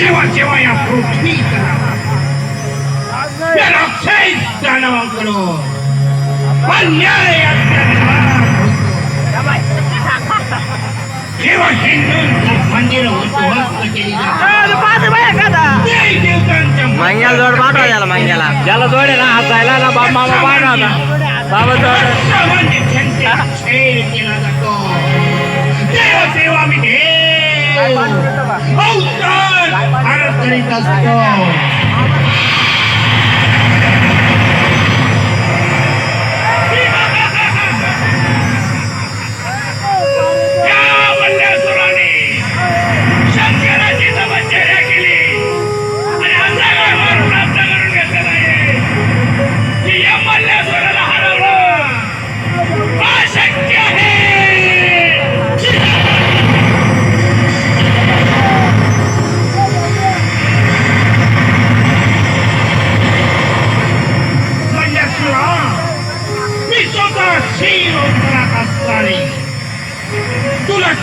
जेव्हा जेव्हा या पृथ्वीचा या राक्षस दानवांकडून अन्याय. जेव्हा हिंदूंची मंदिर उद्ध्वस्त केली मांग्याला जोड पाठवा त्याला मांग्याला. ज्याला जोड आहे ना बाबा मामा पाठवा बाबा जोड. केला जातो. देवा देवा मी देव. अवतार भारत करीत असतो या बंडासुराने शंकराची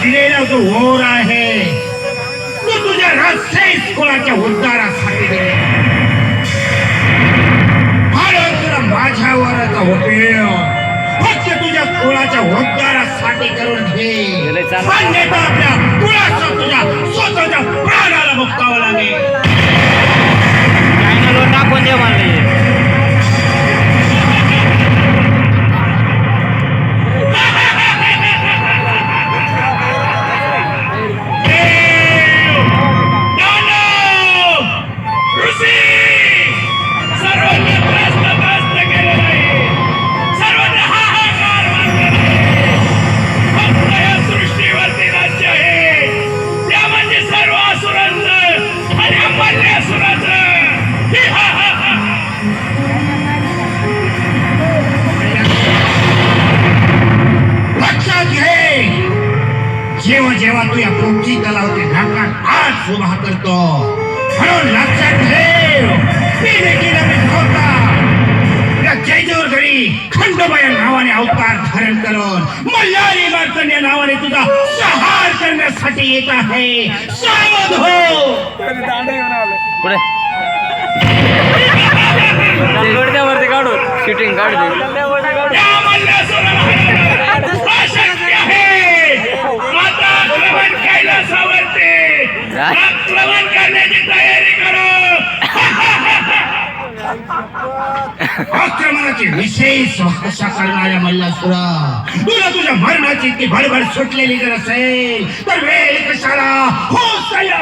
दिलेला जो ओर आहे तो तुझ्या राक्षस कुळाच्या उद्धारासाठी. तुला माझ्यावरच उपयोग फक्त तुझ्या कुळाच्या उद्धारासाठी करून घे. अन्यथा आपल्या कुळाचं तुझ्या स्वतःच्या प्राणाला मुक्तावं लागेल. टाकून दे म्हणले जेव्हा तू या पृथ्वी तलावते नाकात हात उभा करतो म्हणून लक्षात ठेव. मी देखील होता या जयदेवर घरी खंडोबा या नावाने अवतार धारण करून मल्हारी मार्तंड या नावाने तुझा सहार करण्यासाठी येत आहे. सावध हो. पुढे. काढून शूटिंग काढ आक्रमणाची विशेष भाषा करणाऱ्या मल्लासुरा तुला तुझ्या मरणाची ती भडभड सुटलेली जर असेल तर वेळ कशाला? हो सया!